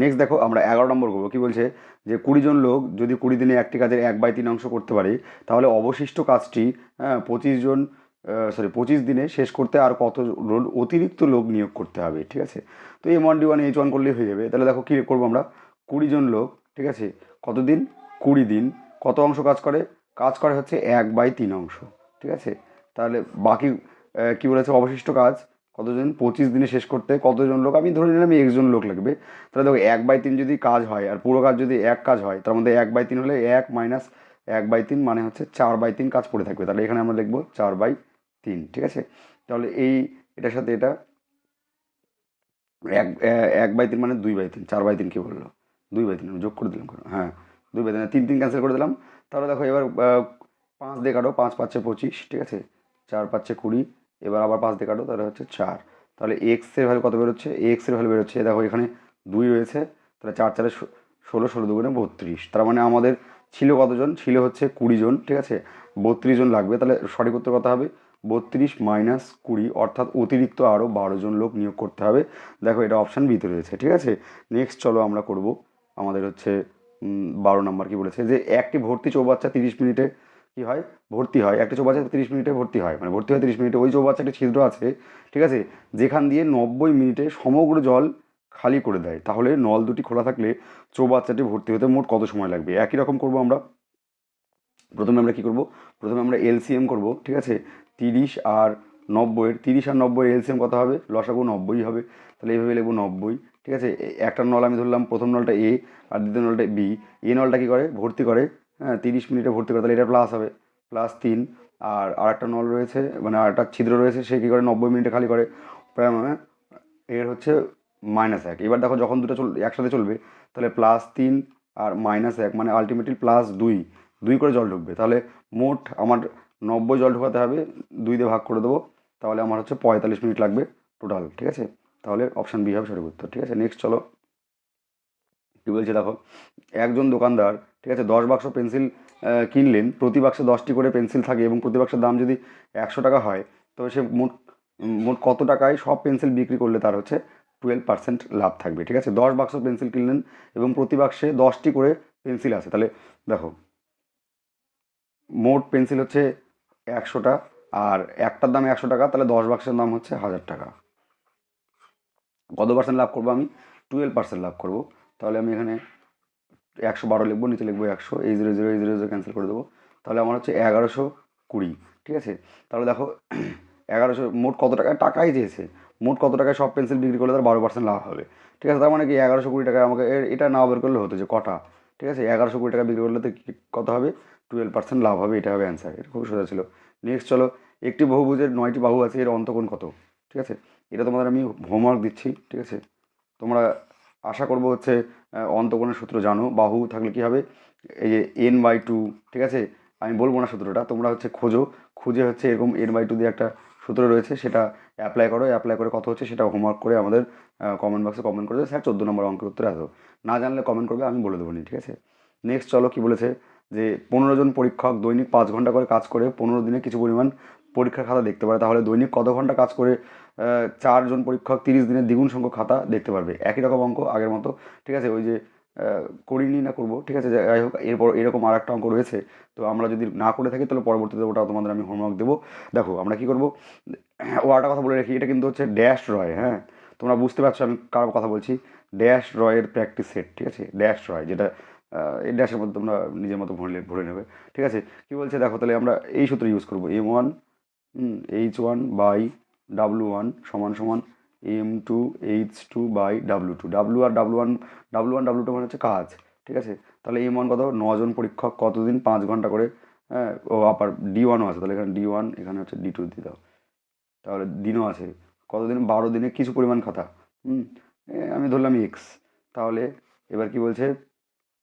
Next দেখো, আমরা এগারো নম্বর করব। কী বলছে? যে কুড়ি জন লোক যদি কুড়ি দিনে একটি কাজের এক বাই তিন অংশ করতে পারে, তাহলে অবশিষ্ট কাজটি হ্যাঁ জন সরি পঁচিশ দিনে শেষ করতে আর কত অতিরিক্ত লোক নিয়োগ করতে হবে, ঠিক আছে? তো M one D one H one করলেই হয়ে যাবে। তাহলে দেখো কী করব আমরা? কুড়ি জন লোক, ঠিক আছে? কত দিন? কুড়ি দিন। কত অংশ কাজ করে? কাজ করে হচ্ছে এক বাই তিন অংশ, ঠিক আছে? তাহলে বাকি কী বলেছে? অবশিষ্ট কাজ কতজন? পঁচিশ দিনে শেষ করতে কতজন লোক? আমি ধরে নিলাম একজন লোক লাগবে। তাহলে দেখো, এক বাই তিন যদি কাজ হয়, আর পুরো কাজ যদি এক কাজ হয়, তার মধ্যে এক বাই তিন হলে এক মাইনাস এক বাই তিন মানে হচ্ছে চার বাই তিন কাজ পড়ে থাকবে। তাহলে এখানে আমরা লিখব চার বাই তিন, ঠিক আছে? তাহলে এই, এটার সাথে এটা এক এক বাই তিন মানে দুই বাই তিন, চার বাই তিন কী বলল? দুই বাই তিন যোগ করে দিলাম হ্যাঁ দুই বাই তিন তিন তিন ক্যান্সেল করে দিলাম। তাহলে দেখো, এবার পাঁচ দিয়ে কাটো, পাঁচ পাঁচে পঁচিশ, ঠিক আছে? চার পাঁচে কুড়ি এবার আবার পাঁচ দিয়ে কাটো, তাহলে হচ্ছে চার। তাহলে এক্সের ভ্যালু কত বেরোচ্ছে? এক্সের ভ্যালু বেরোচ্ছে দেখো এখানে দুই রয়েছে, তাহলে চার চারে ষোলো ষোলো দুগুণে বত্রিশ। তার মানে আমাদের ছিল কতজন? ছিল হচ্ছে কুড়ি জন, ঠিক আছে? বত্রিশ জন লাগবে, তাহলে সঠিক উত্তর কথা হবে? বত্রিশ মাইনাস কুড়ি, অর্থাৎ অতিরিক্ত আরও বারো জন লোক নিয়োগ করতে হবে। দেখো এটা অপশান বিতে রয়েছে, ঠিক আছে? নেক্সট চলো আমরা করব আমাদের হচ্ছে বারো নাম্বার কি বলেছে? যে একটি ভর্তি চৌবাচ্চা তিরিশ মিনিটে কি হয়? ভর্তি হয়। একটা চৌবাচ্চা তিরিশ মিনিটে ভর্তি হয়। মানে ভর্তি হয় তিরিশ মিনিটে। ওই চৌবাচ্চা চৌবাচ্চাটি ছিদ্র আছে, ঠিক আছে? যেখান দিয়ে নব্বই মিনিটে সমগ্র জল খালি করে দেয়। তাহলে নল দুটি খোলা থাকলে চৌবাচ্চাটি ভর্তি হতে মোট কত সময় লাগবে? একই রকম করব আমরা। প্রথমে আমরা কি করব? প্রথমে আমরা এলসিএম করব, ঠিক আছে? তিরিশ আর নব্বইয়ের তিরিশ আর নব্বই এলসিএম কত হবে? লসাগু নব্বই হবে। তাহলে এইভাবে লিখব নব্বই, ঠিক আছে? একটা নল আমি ধরলাম, প্রথম নলটা এ আর দ্বিতীয় নলটা বি। এ নলটা কী করে? ভর্তি করে হ্যাঁ তিরিশ মিনিটে ভর্তি করে, তাহলে এটা প্লাস হবে। প্লাস তিন, আর আরেকটা নল রয়েছে মানে আরেকটা ছিদ্র রয়েছে, সে কী করে নব্বই মিনিটে খালি করে। প্রায় মানে এর হচ্ছে মাইনাস এক। এবার দেখো যখন দুটো চল, একসাথে চলবে, তাহলে প্লাস তিন আর মাইনাস এক মানে আলটিমেটলি প্লাস দুই। দুই করে জল ঢুকবে। তাহলে মোট আমার নব্বই জল ঢোকাতে হবে, দুই দিয়ে ভাগ করে দেবো, তাহলে আমার হচ্ছে পঁয়তাল্লিশ মিনিট লাগবে টোটাল ঠিক আছে? তাহলে অপশান বি হবে সঠিক উত্তর ঠিক আছে? নেক্সট চলো। কী বলছে দেখো? একজন দোকানদার ঠিক আছে, দশ বাক্স পেন্সিল কিনলেন, প্রতি বাক্সে দশটি করে পেন্সিল থাকে এবং প্রতি বাক্সের দাম যদি একশো টাকা হয়, তবে সে মোট মোট কত টাকায় সব পেন্সিল বিক্রি করলে তার হচ্ছে টুয়েলভ পার্সেন্ট লাভ থাকবে, ঠিক আছে? দশ বাক্স পেন্সিল কিনলেন এবং প্রতি বাক্সে দশটি করে পেন্সিল আছে, তাহলে দেখো, মোট পেন্সিল হচ্ছে একশোটা আর একটার দাম একশো টাকা, তাহলে দশ বাক্সের দাম হচ্ছে হাজার টাকা। কত পার্সেন্ট লাভ করব আমি? টুয়েলভ পার্সেন্ট লাভ করব। তাহলে আমি এখানে একশো বারো লিখব, নিচে লিখব একশো, এই জিরো জিরো এই জিরো জিরো ক্যান্সেল করে দেবো। তাহলে আমার হচ্ছে এগারোশো কুড়ি, ঠিক আছে? তাহলে দেখো, এগারোশো, মোট কত টাকা টাকাই চেয়েছে। মোট কত টাকায় সব পেন্সিল বিক্রি করলে তার বারো পার্সেন্ট লাভ হবে। ঠিক আছে? তার মানে কি, এগারোশো কুড়ি টাকায় আমাকে এটা না বের করলে হতো যে কটা? ঠিক আছে? এগারোশো কুড়ি টাকা বিক্রি করলে তো কত হবে? টুয়েলভ পার্সেন্ট লাভ হবে, এটা হবে অ্যান্সার এটা খুব সোজা ছিল। নেক্সট চলো, একটি বহুভুজের নয়টি বাহু আছে, এর অন্তকোণ কত? ঠিক আছে? এটা তোমাদের আমি হোমওয়ার্ক দিচ্ছি, ঠিক আছে? তোমরা আশা করব হচ্ছে অন্তকোণের সূত্র জানো, বাহু থাকলে কি হবে? এই যে এন বাই টু ঠিক আছে? আমি বলব না সূত্রটা, তোমরা হচ্ছে খোঁজো। খুঁজে হচ্ছে এরকম এন বাই টু দিয়ে একটা সূত্র রয়েছে, সেটা অ্যাপ্লাই করো অ্যাপ্লাই করে কত হচ্ছে সেটা হোমওয়ার্ক করে আমাদের কমেন্ট বক্সে কমেন্ট করে স্যার, চোদ্দ নম্বর অঙ্কের উত্তরে আসো না জানলে কমেন্ট করবে, আমি বলে দেবো নি, ঠিক আছে? নেক্সট চলো কি বলেছে? যে পনেরো জন পরীক্ষক দৈনিক পাঁচ ঘণ্টা করে কাজ করে পনেরো দিনে কিছু পরিমাণ পরীক্ষার খাতা দেখতে পারে। তাহলে দৈনিক কত ঘণ্টা কাজ করে চারজন পরীক্ষক, তিরিশ দিনের দ্বিগুণ সংখ্যক খাতা দেখতে পারবে। একই রকম অঙ্ক আগের মতো। ঠিক আছে? ওই যে করিনি না করব। ঠিক আছে? যাই হোক, এরপর এরকম আর একটা অঙ্ক রয়েছে। তো আমরা যদি না করে থাকি, তাহলে পরবর্তীতে ওটা তোমাদের আমি হোমওয়ার্ক দেবো। দেখো, আমরা কি করব? ও একটা কথা বলে রাখি, এটা কিন্তু হচ্ছে ড্যাশ রয় হ্যাঁ? তোমরা বুঝতে পারছ আমি কার কথা বলছি? ড্যাশ রয়ের প্র্যাকটিস সেট ঠিক আছে? ড্যাশ রয় যেটা এই ড্যাশের মধ্যে তোমরা নিজের মতো ভরে ভরে নেবে। ঠিক আছে? কি বলছে? দেখো, তাহলে আমরা এই সূত্র ইউজ করব। M one H one by W one সমান সমান M two H two by W two W R W one W one W two মানে হচ্ছে কাজ, ঠিক আছে? তাহলে এম ওয়ান কত? নজন পরীক্ষক কতদিন? পাঁচ ঘণ্টা করে হ্যাঁ ও আপার ডি ওয়ানও আছে, তাহলে এখানে ডি ওয়ান এখানে হচ্ছে ডি টু দিয়ে দাও। তাহলে দিনও আছে। কতদিন? বারো দিনে কিছু পরিমাণ খাতা। হুম আমি ধরলাম এক্স তাহলে এবার কি বলছে?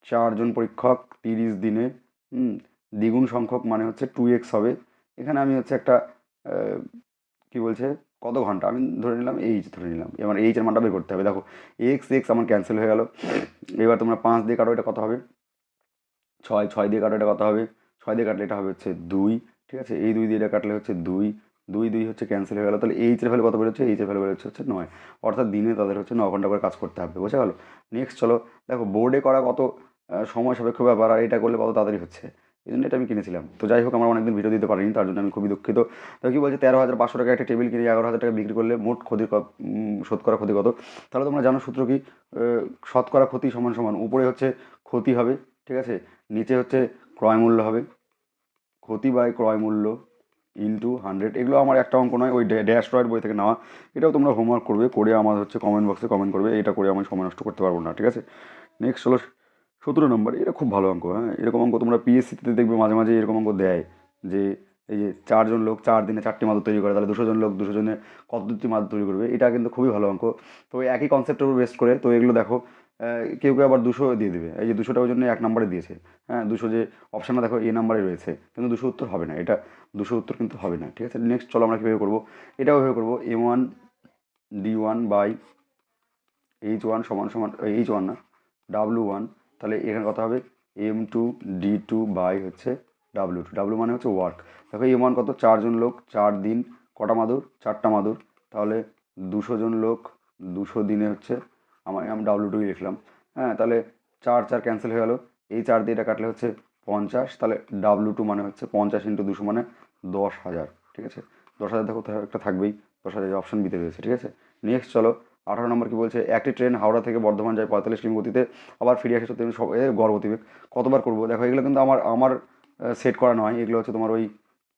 চারজন পরীক্ষক তিরিশ দিনে, হুম, দ্বিগুণ সংখ্যক মানে হচ্ছে টু এক্স হবে। এখানে আমি হচ্ছে একটা কি বলছে? কত ঘণ্টা? আমি ধরে নিলাম এইচ ধরে নিলাম। এবার এইচের মানটা বের করতে হবে। দেখো এক্স এক্স আমার ক্যান্সেল হয়ে গেল। এবার তোমরা পাঁচ দিয়ে কাটো, এটা কত হবে? ছয় ছয় দিয়ে কাটো, এটা কত হবে? ছয় দিয়ে কাটলে এটা হবে হচ্ছে দুই, ঠিক আছে? এই দুই দিয়ে এটা কাটলে হচ্ছে দুই দুই দুই হচ্ছে ক্যান্সেল হয়ে গেল। তাহলে এইচের ভ্যালু কত বেরোচ্ছে? এইচের ভ্যালু বেরোচ্ছে হচ্ছে নয়। অর্থাৎ দিনে তাদের হচ্ছে ন ঘণ্টা করে কাজ করতে হবে, বোঝা গেল? নেক্সট চলো। দেখো বোর্ডে করা কত সময় সাপেক্ষ ব্যাপার, আর এটা করলে কত তাড়াতাড়ি হচ্ছে? এই জন্য এটা আমি কিনেছিলাম। তো যাই হোক, আমার অনেকদিন ভিডিও দিতে পারিনি, তার জন্য আমি খুবই দুঃখিত। তো কী বলছে, তেরো হাজার পাঁচশো টাকা একটা টেবিল কিনে এগারো হাজার টাকা বিক্রি করলে মোট ক্ষতি শোধ করা ক্ষতি কত? তাহলে তোমরা জানো সূত্র কি? শতকরা ক্ষতি সমান সমান। উপরে হচ্ছে ক্ষতি হবে, ঠিক আছে? নিচে হচ্ছে ক্রয় মূল্য হবে। ক্ষতি বাই ক্রয় মূল্য ইন্টু হান্ড্রেড এগুলো আমার একটা অঙ্ক নয়, ওই ড্যাশ রয়ের বই থেকে নেওয়া। এটাও তোমরা হোমওয়ার্ক করবে, করে আমার হচ্ছে কমেন্ট বক্সে কমেন্ট করবে। এটা করে আমি সময় নষ্ট করতে পারব না, ঠিক আছে? নেক্সট হলো সতেরো নম্বর, এটা খুব ভালো অঙ্ক হ্যাঁ? এরকম অঙ্ক তোমরা পিএসসিতে দেখবে মাঝে মাঝে এরকম অঙ্ক দেয় যে এই যে চারজন লোক চার দিনে চারটি মাদুর তৈরি করে, তাহলে দুশো জন লোক দুশো জনে কত দুটি মাদুর তৈরি করবে, এটা কিন্তু খুবই ভালো অঙ্ক। তো একই কনসেপ্টের উপর বেস্ট করে, তো এগুলো দেখো কেউ কেউ আবার দুশো দিয়ে দেবে, এই যে দুশোটা ওই জন্য এক নম্বরে দিয়েছে হ্যাঁ? দুশো যে অপশানটা দেখো, এ নাম্বারে রয়েছে, কিন্তু দুশো উত্তর হবে না, এটা দুশো উত্তর কিন্তু হবে না, ঠিক আছে? নেক্সট চলো আমরা কীভাবে করব, এটাও কীভাবে করব M one D one by H one সমান সমান এইচ ওয়ান না ডাব্লু ওয়ান তাহলে এখানে কথা হবে M two D two by হচ্ছে ডাব্লু টু ডাব্লু মানে হচ্ছে ওয়ার্ক দেখো এম ওয়ান কত? চারজন লোক, চার দিন, কটা মাদুর? চারটা মাদুর। তাহলে দুশো জন লোক, দুশো দিনে হচ্ছে আমার, আমি ডাব্লু টুই লিখলাম। হ্যাঁ তাহলে চার চার ক্যান্সেল হয়ে গেলো। এই চার দিয়ে এটা কাটলে হচ্ছে পঞ্চাশ। তাহলে ডাব্লু টু মানে হচ্ছে পঞ্চাশ ইন্টু দুশো মানে দশ হাজার। ঠিক আছে? দশ হাজার দেখো একটা থাকবেই। দশ হাজার অপশান বিতে রয়েছে। ঠিক আছে? নেক্সট চলো। আঠারো নম্বর কি বলছে, একটি ট্রেন হাওড়া থেকে বর্ধমান যায় পঁয়তাল্লিশ কিমি গতিতে, আবার ফিরে আসে সত্যি সব গড় গতিবেগ। কতবার করব? দেখো, এগুলো কিন্তু আমার আমার সেট করা নয়। এগুলো হচ্ছে তোমার ওই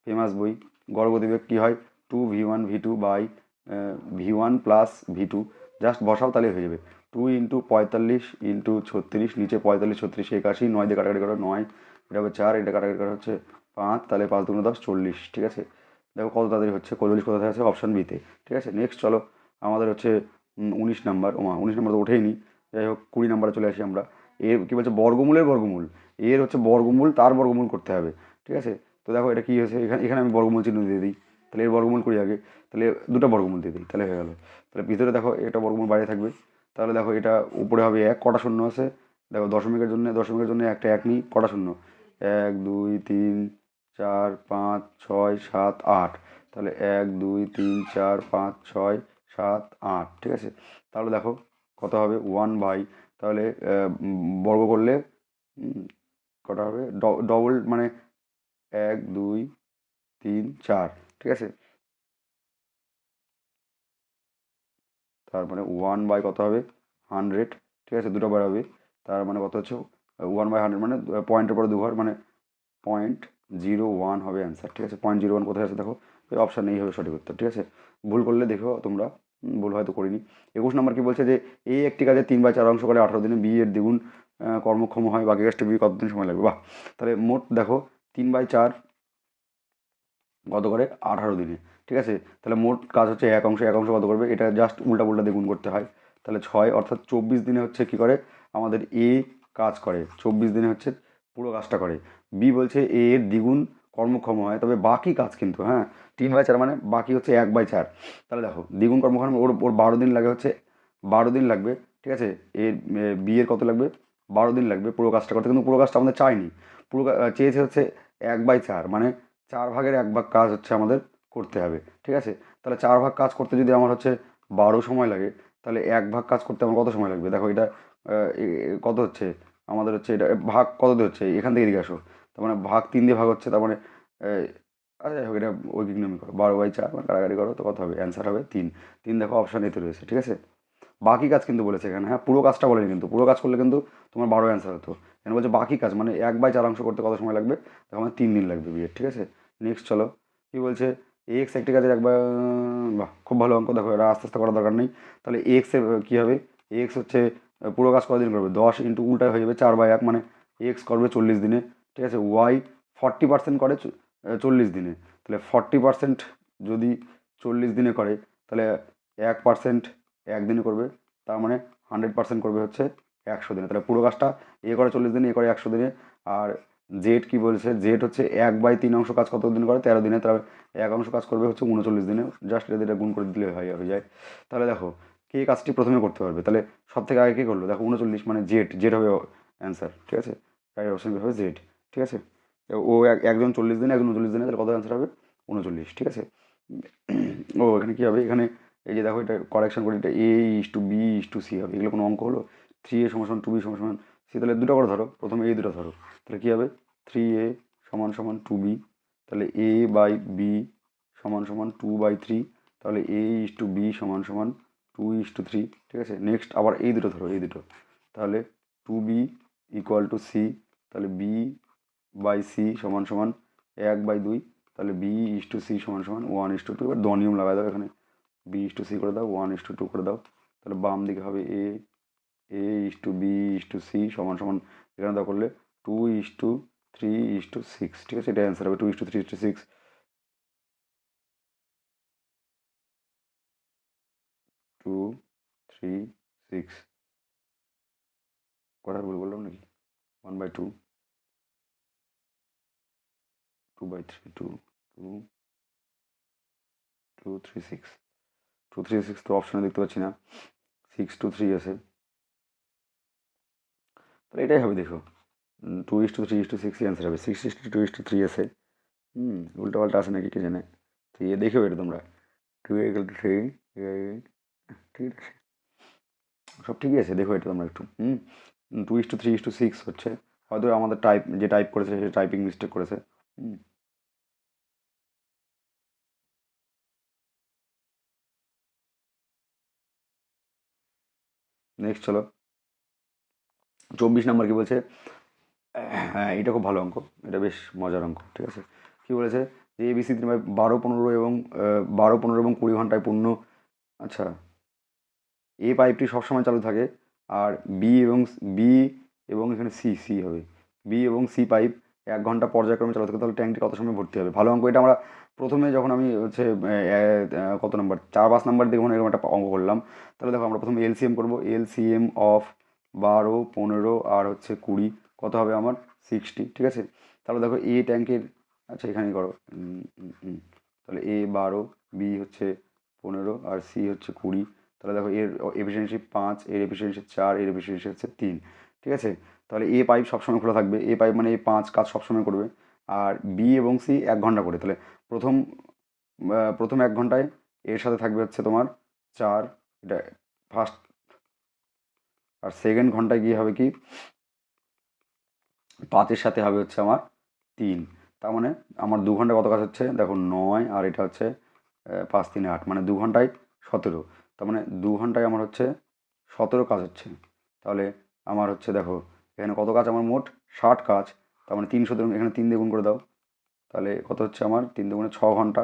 ফেমাস বই। গড় গতিবেগ কী হয়? Two V one V two by V one plus V two just বসাও, তাহলে হয়ে যাবে। টু ইন্টু পঁয়তাল্লিশ ইন্টু ছত্রিশ, নিচে পঁয়তাল্লিশ, ছত্রিশ, একাশি, নয় দিয়ে কাটাকাটি করো, নয়। এটা হবে চার, এটা কাটাকাটি করা হচ্ছে পাঁচ, তাহলে পাঁচ দুগুণ দশ, চল্লিশ, ঠিক আছে? দেখো কত তাড়াতাড়ি হচ্ছে চল্লিশ কোথায় আছে? অপশান বিতে ঠিক আছে? নেক্সট চলো, আমাদের হচ্ছে উনিশ নাম্বার, ওমা, উনিশ নাম্বার তো ওঠেইনি। যাই হোক, কুড়ি নাম্বারে চলে আসি আমরা। এর কী বলছে? বর্গমূলের বর্গমূল। এর হচ্ছে বর্গমূল, তার বর্গমূল করতে হবে। ঠিক আছে? তো দেখো এটা কী হয়েছে? এখানে এখানে আমি বর্গমূল চিহ্ন দিয়ে দিই। তাহলে এর বর্গমূল করি আগে। তাহলে দুটো বর্গমূল দিয়ে দিই, তাহলে হয়ে গেলো। তাহলে ভিতরে দেখো, এটা বর্গমূল বাইরে থাকবে। তাহলে দেখো, এটা উপরে হবে এক, কটা শূন্য আছে? দেখো, দশমিকের জন্য দশমিকের জন্য একটা এক নিই, কটা শূন্য? এক, দুই, তিন, চার, পাঁচ, ছয়, সাত, আট। তাহলে এক, দুই, তিন, চার, পাঁচ, ছয় সাত, আট, ঠিক আছে? তাহলে দেখো কত হবে? ওয়ান বাই, তাহলে বর্গ করলে কটা হবে? ডবল মানে এক, দুই, তিন, চার, ঠিক আছে? তার মানে ওয়ান বাই কত হবে? হান্ড্রেড, ঠিক আছে? দুটো বার হবে। তার মানে কত হচ্ছে? ওয়ান বাই হান্ড্রেড মানে পয়েন্টের পরে দুঘর মানে পয়েন্ট জিরো ওয়ান হবে অ্যান্সার ঠিক আছে? পয়েন্ট জিরো ওয়ান কোথায় আছে দেখো? অপশান এই হবে সঠিক উত্তর, ঠিক আছে? ভুল করলে দেখো তোমরা ভুল হয়তো করিনি। একুশ নম্বর কি বলছে যে এই একটি কাজে তিন বাই চার অংশ করে আঠারো দিনে বি এর দ্বিগুণ কর্মক্ষম হয়, বাকি কাজটা বি কতদিন সময় লাগবে? বাহ! তাহলে মোট দেখো, তিন বাই চার কত করে? আঠারো দিনে, ঠিক আছে? তাহলে মোট কাজ হচ্ছে এক অংশ এক অংশ কত করবে? এটা জাস্ট উল্টা উল্টা দ্বিগুণ করতে হয়। তাহলে ছয়, অর্থাৎ চব্বিশ দিনে হচ্ছে কি করে? আমাদের এ কাজ করে, চব্বিশ দিনে হচ্ছে পুরো কাজটা করে। বি বলছে এ এর দ্বিগুণ কর্মক্ষম হয়, তবে বাকি কাজ কিন্তু হ্যাঁ তিন বাই চার মানে বাকি হচ্ছে এক বাই চার। তাহলে দেখো, দ্বিগুণ কর্মক্ষম ওর ওর বারো দিন লাগে হচ্ছে, বারো দিন লাগবে, ঠিক আছে? এর বিয়ের কত লাগবে? বারো দিন লাগবে পুরো কাজটা করতে, কিন্তু পুরো কাজটা আমাদের চাইনি। পুরো চেয়েছে হচ্ছে এক বাই চার মানে চার ভাগের এক ভাগ কাজ হচ্ছে আমাদের করতে হবে, ঠিক আছে? তাহলে চার ভাগ কাজ করতে যদি আমার হচ্ছে বারো সময় লাগে, তাহলে এক ভাগ কাজ করতে আমার কত সময় লাগবে? দেখো এটা কত হচ্ছে? আমাদের হচ্ছে এটা ভাগ কত হচ্ছে? এখান থেকে এদিকে আসো। তার মানে ভাগ তিন দিয়ে ভাগ হচ্ছে, তার মানে আচ্ছা যাই হোক, এটা নিয়মই করো। বারো বাই চার মানে কারাগারি করো, তো কত হবে? অ্যান্সার হবে তিন। তিন দেখো অপশান এতে রয়েছে, ঠিক আছে? বাকি কাজ কিন্তু বলেছে এখানে হ্যাঁ পুরো কাজটা বলেনি কিন্তু। পুরো কাজ করলে কিন্তু তোমার বারো অ্যান্সার হতো। এখানে বলছে বাকি কাজ মানে এক বাই চার অংশ করতে কত সময় লাগবে? দেখো, আমার তিন দিন লাগবে বিয়ের ঠিক আছে? নেক্সট চলো, কী বলছে? এক্স একটি কাজের একবার, বাহ, খুব ভালো অঙ্ক, দেখো, এটা আস্তে আস্তে করার দরকার নেই। তাহলে এক্সের কী হবে? এক্স হচ্ছে পুরো কাজ কদিন করবে? দশ ইন্টু উল্টায় হয়ে যাবে চার বাই এক মানে এক্স করবে চল্লিশ দিনে। ঠিক আছে? ওয়াই ফর্টি পার্সেন্ট করে চল্লিশ দিনে। তাহলে ফর্টি পার্সেন্ট যদি চল্লিশ দিনে করে, তাহলে এক পার্সেন্ট একদিনে করবে। তার মানে হান্ড্রেড পার্সেন্ট করবে হচ্ছে একশো দিনে। তাহলে পুরো কাজটা এ করে চল্লিশ দিনে, এ করে একশো দিনে। আর জেড কি বলছে? জেড হচ্ছে এক বাই তিন অংশ কাজ কত দিন করে? তেরো দিনে। তার এক অংশ কাজ করবে হচ্ছে উনচল্লিশ দিনে। জাস্ট এটা গুণ করে দিলে হয়, হয়ে যায়। তাহলে দেখো, কে কাজটি প্রথমে করতে পারবে? তাহলে সব থেকে আগে কী করল? দেখো উনচল্লিশ মানে জেড জেড হবে অ্যান্সার ঠিক আছে? রাইট অপশন হবে জেড ঠিক আছে? ও এক- একজন চল্লিশ দিনে, একজন উনচল্লিশ দিনে, তাহলে কত অ্যান্সার হবে? উনচল্লিশ, ঠিক আছে? ও, এখানে কী হবে? এখানে এই যে দেখো, এটা কারেকশন করে, এটা A is to B is to C হবে। এগুলো কোনো অঙ্ক হলো? থ্রি এ সমান টু বি সমান সমান সি তাহলে দুটো করে ধরো। প্রথমে এই দুটো ধরো। তাহলে কী হবে? থ্রি এ সমান সমান টু বি তাহলে এ বাই বি সমান সমান টু বাই থ্রি তাহলে এ ইস টু বি সমান সমান টু ইস টু থ্রি ঠিক আছে? নেক্সট আবার এই দুটো ধরো এই দুটো। তাহলে two B equal to C তাহলে বি বাই সি সমান সমান এক বাই দুই তাহলে বি ইস টু সি সমান সমান ওয়ান ইস টু টু এবার দ নিয়ম লাগাই দাও এখানে বি ইস টু সি করে দাও ওয়ান ইস টু টু করে দাও তাহলে বাম দিকে হবে A A is to B is to C সমান সমান এখানে দাও করলে two is to three is to six ঠিক আছে এটা অ্যান্সার হবে two is to three is to six two three six করার ভুল বললাম নাকি one by two two by three two two two three six two three six তো অপশানে দেখতে পাচ্ছি না। সিক্স টু থ্রি আছে। তাহলে এটাই হবে, দেখো। Two is to three is to six answer হবে। Six is to two two is to আছে। হুম উল্টো পাল্টা আছে নাকি কে জানে? থ্রি এ দেখেও এটা তোমরা। টু ইকুয়াল টু থ্রি ঠিক আছে? সব ঠিকই আছে, দেখো এটা তোমরা একটু। হুম two is to three is to six হচ্ছে। হয়তো আমাদের টাইপ যে টাইপ করেছে, সে টাইপিং মিস্টেক করেছে। হুম। নেক্সট চলো চব্বিশ নম্বর কি বলছে? হ্যাঁ এটা খুব ভালো অঙ্ক, এটা বেশ মজার অঙ্ক, ঠিক আছে? কী বলেছে? যে এবিসি তিন বারো, পনেরো এবং বারো, পনেরো এবং কুড়ি ঘন্টায় পূর্ণ আচ্ছা এ পাইপটি সবসময় চালু থাকে, আর বি এবং বি এবং এখানে সি সি হবে বি এবং সি পাইপ এক ঘণ্টা পর্যায়ক্রমে চালু থাকে, তাহলে ট্যাঙ্কটি কত সময় ভর্তি হবে? ভালো অঙ্ক, এটা আমরা প্রথমে যখন আমি হচ্ছে কত নম্বর? চার পাঁচ নাম্বার দিকে দেখুন এরকম একটা অঙ্ক করলাম, তাহলে দেখো আমরা প্রথমে এলসিএম করব। এলসিএম অফ বারো, পনেরো আর হচ্ছে কুড়ি। কত হবে আমার? সিক্সটি ঠিক আছে? তাহলে দেখো এ ট্যাঙ্কের আচ্ছা এখানেই করো। তাহলে এ বারো বি হচ্ছে পনেরো আর সি হচ্ছে কুড়ি। তাহলে দেখো এর এফিসিয়েন্সি পাঁচ, এর এফিসিয়েন্সি চার, এর এফিসিয়েন্সি হচ্ছে তিন। ঠিক আছে? তাহলে এ পাইপ সবসময় খোলা থাকবে। এ পাইপ মানে এই পাঁচ কাজ সবসময় করবে। আর বি এবং সি এক ঘণ্টা করে। তাহলে প্রথম প্রথম এক ঘন্টায়। এর সাথে থাকবে হচ্ছে তোমার চার, এটা ফার্স্ট আর সেকেন্ড ঘন্টায় গিয়ে হবে কি? পাঁচের সাথে হবে হচ্ছে আমার তিন। তার মানে আমার দু ঘণ্টা কত কাজ হচ্ছে? দেখো নয় আর এটা হচ্ছে পাঁচ, তিনে, আট। মানে দু ঘন্টায় সতেরো। তার মানে দু ঘন্টায় আমার হচ্ছে সতেরো কাজ হচ্ছে। তাহলে আমার হচ্ছে দেখো, এখানে কত কাজ? আমার মোট ষাট কাজ। তার মানে তিনশো এখানে তিন দ্বিগুণ করে দাও। তাহলে কত হচ্ছে আমার? তিন দ্বিগুণে ছ ঘণ্টা।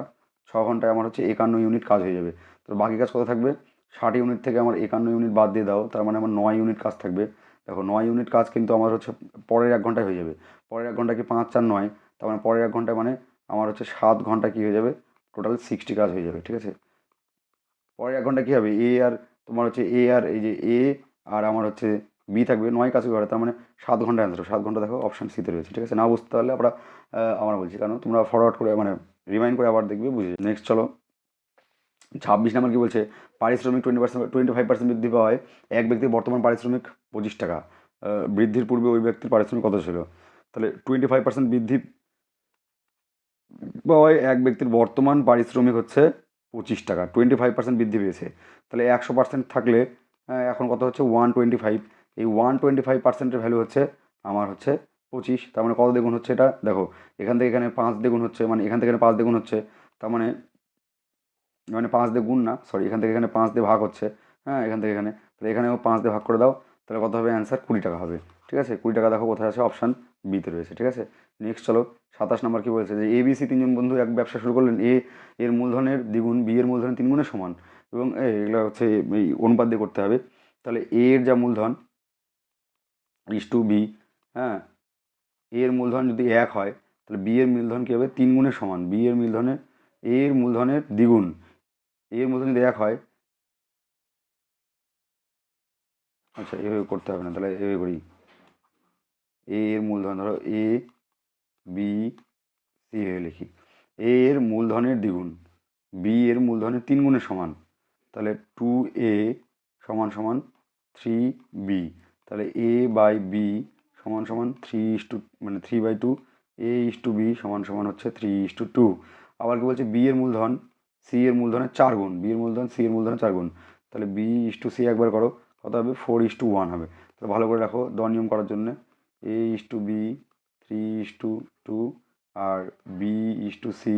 ছ ঘন্টায় আমার হচ্ছে একান্ন ইউনিট কাজ হয়ে যাবে। তো বাকি কাজ কত থাকবে? ষাট ইউনিট থেকে আমার একান্ন ইউনিট বাদ দিয়ে দাও। তার মানে আমার নয় ইউনিট কাজ থাকবে। দেখো, নয় ইউনিট কাজ কিন্তু আমার হচ্ছে পরের এক ঘন্টায় হয়ে যাবে। পরের এক ঘণ্টা কি পাঁচ, চার, নয়? তার মানে পরের এক ঘন্টায় মানে আমার হচ্ছে সাত ঘণ্টা কী হয়ে যাবে? টোটাল সিক্সটি কাজ হয়ে যাবে, ঠিক আছে? পরের এক ঘণ্টা কী হবে? এ আর তোমার হচ্ছে এ আর এই যে এ আর আমার হচ্ছে বি থাকবে, নয় কাজ করে, তার মানে সাত ঘণ্টা অ্যান্সার সাত ঘণ্টা দেখো অপশান সিতে রয়েছে, ঠিক আছে? না বুঝতে পারলে আমরা আমরা বলছি কারণ তোমরা ফরওয়ার্ড করে মানে রিমাইন্ড করে আবার দেখবে, বুঝে নেক্সট চলো। ছাব্বিশ নাম্বার কী বলছে? পারিশ্রমিক twenty percent twenty five percent বৃদ্ধি পাওয়ায় এক ব্যক্তির বর্তমান পারিশ্রমিক পঁচিশ টাকা। বৃদ্ধির পূর্বে ওই ব্যক্তির পারিশ্রমিক কত ছিল? তাহলে টোয়েন্টি ফাইভ পার্সেন্ট বৃদ্ধি পাওয়ায় এক ব্যক্তির বর্তমান পারিশ্রমিক হচ্ছে পঁচিশ টাকা টোয়েন্টি ফাইভ পার্সেন্ট বৃদ্ধি পেয়েছে। তাহলে একশো পার্সেন্ট থাকলে এখন কত হচ্ছে? ওয়ান টোয়েন্টি ফাইভ এই ওয়ান টোয়েন্টি ফাইভ পার্সেন্টের ভ্যালু হচ্ছে আমার হচ্ছে পঁচিশ, তার মানে কত দ্বিগুণ হচ্ছে এটা? দেখো, এখান থেকে এখানে পাঁচ দ্বিগুণ হচ্ছে মানে এখান থেকে পাঁচ দ্বিগুণ হচ্ছে, তার মানে মানে পাঁচ দিয়ে গুণ না সরি এখান থেকে এখানে পাঁচ দিয়ে ভাগ হচ্ছে হ্যাঁ এখান থেকে এখানে, তাহলে এখানেও পাঁচ দিয়ে ভাগ করে দাও, তাহলে কত হবে অ্যান্সার কুড়ি টাকা হবে, ঠিক আছে? কুড়ি টাকা দেখো কোথায় আছে অপশান বিতে রয়েছে, ঠিক আছে? নেক্সট চলো, সাতাশ নম্বর কী বলছে যে এ বি সি তিনজন বন্ধু এক ব্যবসা শুরু করলেন এ এর মূলধনের দ্বিগুণ বি এর মূলধনের তিন গুণের সমান, এবং এগুলো হচ্ছে এই অনুপাত দিয়ে করতে হবে, তাহলে এ এর যা মূলধন ইস টু বি হ্যাঁ? এর মূলধন যদি এক হয়, তাহলে বি এর মূলধন কী হবে? তিন গুণের সমান। বি এর মূলধনের এর মূলধনের দ্বিগুণ। এর মূলধন যদি এক হয় আচ্ছা এভাবে করতে হবে না, তাহলে এভাবে করি। এ এর মূলধন, ধরো এ বি সি হয়ে লিখি। এ এর মূলধনের দ্বিগুণ। বি এর মূলধনের তিন গুণের সমান। তাহলে টু এ সমান সমান থ্রি বি তাহলে এ বাই বি সমান সমান থ্রি ইস টু মানে three by two A is to B সমান সমান হচ্ছে থ্রি ইস টু টু আবার কি বলছে বি এর মূলধন সি এর মূলধনের চার গুণ বি এর মূলধন সি এর মূলধনের চার গুণ তাহলে বি ইস টু সি একবার করো কত হবে ফোর ইস টু ওয়ান হবে তাহলে ভালো করে রাখো দ নিয়ম করার জন্যে A is to B three is to two R B is to C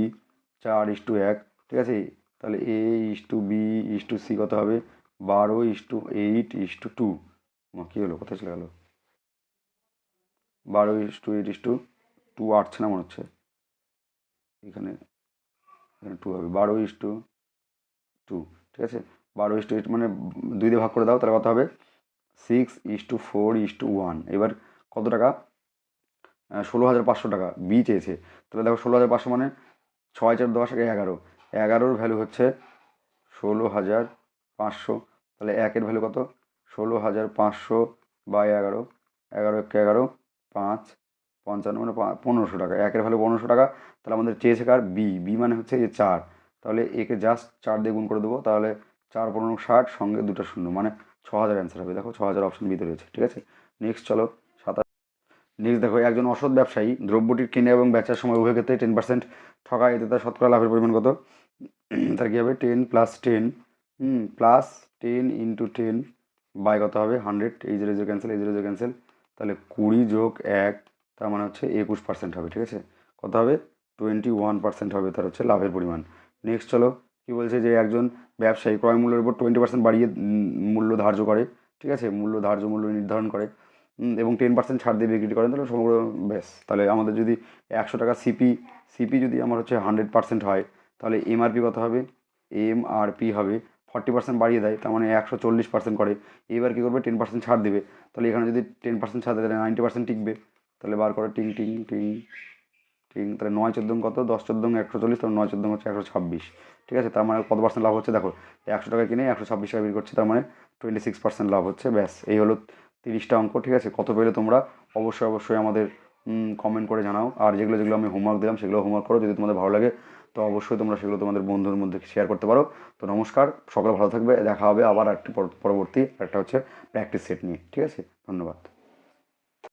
চার ইস টু এক ঠিক আছে তাহলে A is to B is to C কত হবে বারো is to eight is to two কী হলো? কোথায় চলে গেলো? বারো is to eight is to two আসছে না মনে হচ্ছে। এখানে এখানে টু হবে। বারো ইস টু টু ঠিক আছে? বারো ইস টু এইট মানে দুই দিয়ে ভাগ করে দাও, তাহলে কত হবে? Six is to four is to one এবার কত টাকা? ষোলো হাজার পাঁচশো টাকা। বি চেয়েছে। তাহলে দেখো ষোলো হাজার পাঁচশো মানে ছয় চার দশ এগারো। এগারোর ভ্যালু হচ্ছে ষোলো হাজার পাঁচশো। তাহলে একের ভ্যালু কত? ষোলো হাজার পাঁচশো বাই এগারো এগারো একে এগারো, পাঁচ, পঞ্চান্ন মানে পনেরোশো টাকা। একের ভ্যালু পনেরোশো টাকা, তাহলে আমাদের চেয়েছে কার? বি। বি মানে হচ্ছে যে চার। তাহলে একে জাস্ট চার দিয়ে গুণ করে দেবো, তাহলে চার পনেরো ষাট সঙ্গে দুটো শূন্য মানে ছ হাজার অ্যান্সার হবে। দেখো ছ হাজার অপশন বিতে রয়েছে, ঠিক আছে? নেক্সট চলো, সাতাশ। নেক্সট দেখো, একজন অসৎ ব্যবসায়ী, দ্রব্যটির কেনা এবং বেচার সময় উভয় ক্ষেত্রে টেন পার্সেন্ট ঠকায়, এতে তার শতকরা লাভের পরিমাণ কত? তার কী হবে? Ten plus ten plus ten into ten by কত হবে? হান্ড্রেড এই জিরো জিরো ক্যান্সেল এই জিরো জিরো ক্যান্সেল তাহলে কুড়ি যোগ এক, তার মানে হচ্ছে একুশ পার্সেন্ট হবে, ঠিক আছে? কত হবে? টোয়েন্টি ওয়ান পার্সেন্ট হবে, তার হচ্ছে লাভের পরিমাণ। নেক্সট চলো, কী বলছে যে একজন ব্যবসায়ী, ক্রয় মূল্যের উপর টোয়েন্টি পার্সেন্ট বাড়িয়ে মূল্য ধার্য করে, ঠিক আছে? মূল্য ধার্য, মূল্য নির্ধারণ করে এবং টেন পার্সেন্ট ছাড় দিয়ে বিক্রি করেন, তাহলে সমগ্র বেশ তাহলে আমাদের যদি একশো টাকা সিপি সিপি যদি আমার হচ্ছে হান্ড্রেড পার্সেন্ট হয়, তাহলে এমআরপি কত হবে? এম আর পি হবে ফর্টি পার্সেন্ট বাড়িয়ে দেয়, তার মানে একশো চল্লিশ পার্সেন্ট করে। এবার কী করবে? টেন পার্সেন্ট ছাড় দেবে। তাহলে এখানে যদি টেন পার্সেন্ট ছাড় দেয়, তাহলে নাইনটি পার্সেন্ট টিকবে। তাহলে বার করে টিং টিং টিং টিং, তাহলে নয় চোদ্দ কত? দশ চোদ্দ একশো চল্লিশ, তাহলে নয় চোদ্দ হচ্ছে একশো ছাব্বিশ। ঠিক আছে? তার মানে কত পার্সেন্ট লাভ হচ্ছে? দেখো, একশো টাকা কিনে একশো ছাব্বিশ টাকা বিক্রি করছে, তার মানে টোয়েন্টি সিক্স পার্সেন্ট লাভ হচ্ছে, ব্যাস। এই হলো তিরিশটা অঙ্ক, ঠিক আছে? কত পেলে তোমরা? অবশ্যই অবশ্যই আমাদের কমেন্ট করে জানাও। আর যেগুলো যেগুলো আমি হোমওয়ার্ক দিলাম, সেগুলো হোমওয়ার্ক করো। যদি তোমাদের ভালো লাগে তো অবশ্যই তোমরা সেগুলো তোমাদের বন্ধুর মধ্যে শেয়ার করতে পারো। তো নমস্কার, সকলে ভালো থাকবে। দেখা হবে আবার একটি পর- পরবর্তী একটা হচ্ছে প্র্যাকটিস সেট নিয়ে। ঠিক আছে? ধন্যবাদ।